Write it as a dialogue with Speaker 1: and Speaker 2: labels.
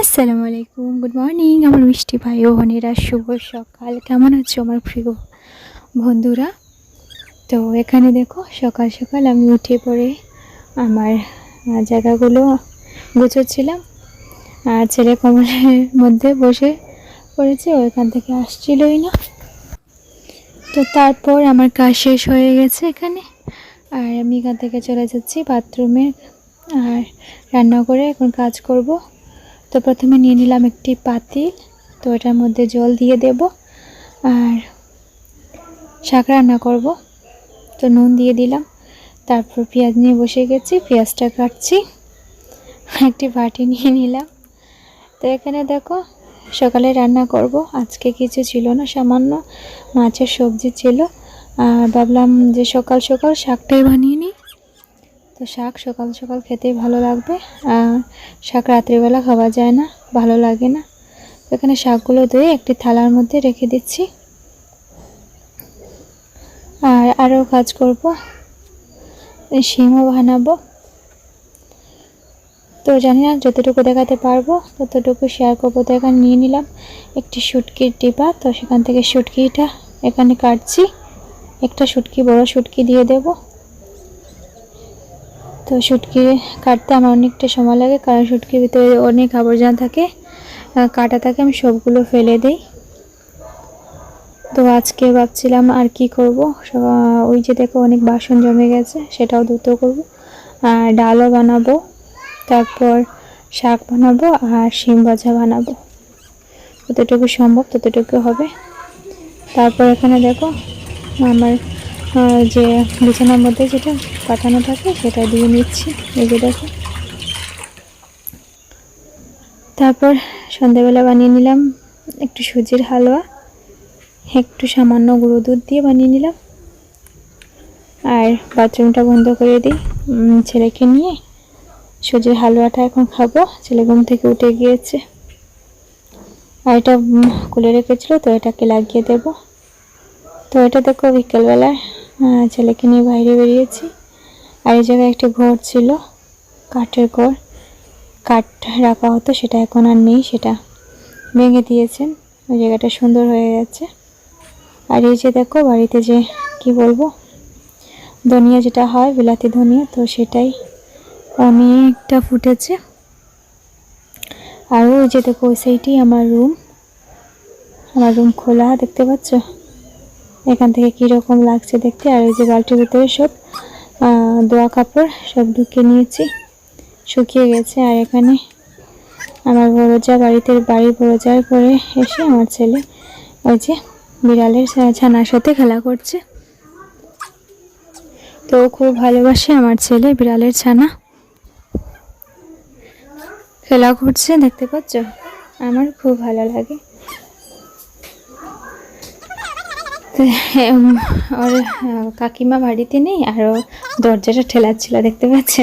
Speaker 1: আসসালামু আলাইকুম good morning আমার মিষ্টি ভাই ও বোনেরা, শুভ সকাল। কেমন আছো আমার প্রিয় বন্ধুরা? তো এখানে দেখো, সকাল সকাল আমি উঠে পড়ে আমার জায়গাগুলো গুছোচ্ছিলাম। আর ছেলে কমলের মধ্যে বসে পড়েছে ওইখান থেকে আসছিলই না। তো তারপর আমার কাজ শেষ হয়ে গেছে এখানে। আর আমি এখান থেকে চলে যাচ্ছি বাথরুমে। আর রান্না করে এখন কাজ করব। তো প্রথমে নিয়ে নিলাম একটি পাতিল তো এটার মধ্যে জল দিয়ে দেব আর শাক রান্না করব। তো নুন দিয়ে দিলাম, তারপর পেঁয়াজ নিয়ে বসে গেছি, পেঁয়াজটা কাটছি, একটি বাটি নিয়ে নিলাম। তো এখানে দেখো, সকালে রান্না করব, আজকে কিছু ছিল না, সামান্য মাছের সবজি ছিল। আর ভাবলাম যে সকাল সকাল শাকটাই বানিয়ে নিই। তো শাক সকাল সকাল খেতেই ভালো লাগবে। আর শাক রাত্রিবেলা খাওয়া যায় না, ভালো লাগে না। তো এখানে শাকগুলো ধুয়ে একটি থালার মধ্যে রেখে দিচ্ছি। আর আরও কাজ করব। শিমও বানাবো। তো জানি না যতটুকু দেখাতে পারব, ততটুকু শেয়ার করব। তো এখানে নিয়ে নিলাম একটি শুটকির ডিবা তো সেখান থেকে শুটকিটা এখানে কাটছি। একটা শুটকি, বড় শুটকি দিয়ে দেবো। তো শুটকি কাটতে আমার অনেকটা সময় লাগে, কারণ শুটকির ভিতরে অনেক আবর্জনা থাকে। কাটা থাকে, আমি সবগুলো ফেলে দিই। তো আজকে ভাবছিলাম আর কি করব? ওই যে দেখো অনেক বাসন জমে গেছে, সেটাও দ্রুত করব। আর ডালও বানাবো, তারপর শাক বানাবো আর শিম ভাজা বানাবো। যতটুকু সম্ভব ততটুকু হবে। তারপর এখানে দেখো আমার যে বিছানার মধ্যে যেটা পাতানো থাকে, সেটা দিয়ে নিচ্ছি। এই যে দেখো। তারপর সন্ধ্যাবেলা বানিয়ে নিলাম একটু সুজির হালুয়া, একটু সামান্য গুঁড়ো দুধ দিয়ে বানিয়ে নিলাম। আর বাথরুমটা বন্ধ করে দিই। ছেলেকে নিয়ে সুজির হালুয়াটা এখন খাব। ছেলে ঘুম থেকে উঠে গিয়েছে। আর এটা খুলে রেখেছিল, তো এটাকে লাগিয়ে দেবো। তো এটা দেখো বিকেলবেলায় ছেলেকে নিয়ে বাইরে বেরিয়েছি। আর এই জায়গায় একটি ঘর ছিল, কাঠের ঘর। কাঠ রাখা হতো, সেটা এখন আর নেই, সেটা ভেঙে দিয়েছেন। ওই জায়গাটা সুন্দর হয়ে গেছে। আর এই যে দেখো, বাড়িতে যে, কি বলব, ধনিয়া যেটা হয়, বিলাতি ধনিয়া, তো সেটাই অনেকটা ফুটেছে। আর ওই যে দেখো সাইডই আমার রুম। আমার রুম খোলা, দেখতে পাচ্ছ? এখান থেকে কীরকম লাগছে দেখতে। আর ওই যে বালতির ভিতরে সব দোয়া কাপড় সব ঢুকে নিয়েছি। শুকিয়ে গেছে আর এখানে আমার বড় যা বাড়িতে বাড়ির বড় যার পরে এসে আমার ছেলে ওই যে বিড়ালের ছানার সাথে খেলা করছে। তো খুব ভালোবাসে আমার ছেলে বিড়ালের ছানা। খেলা করছে, দেখতে পাচ্ছ? আমার খুব ভালো লাগে তো, উম, ওর কাকিমা বাড়িতে নেই আর ও দরজাটা ঠেলাচ্ছিল দেখতে পাচ্ছ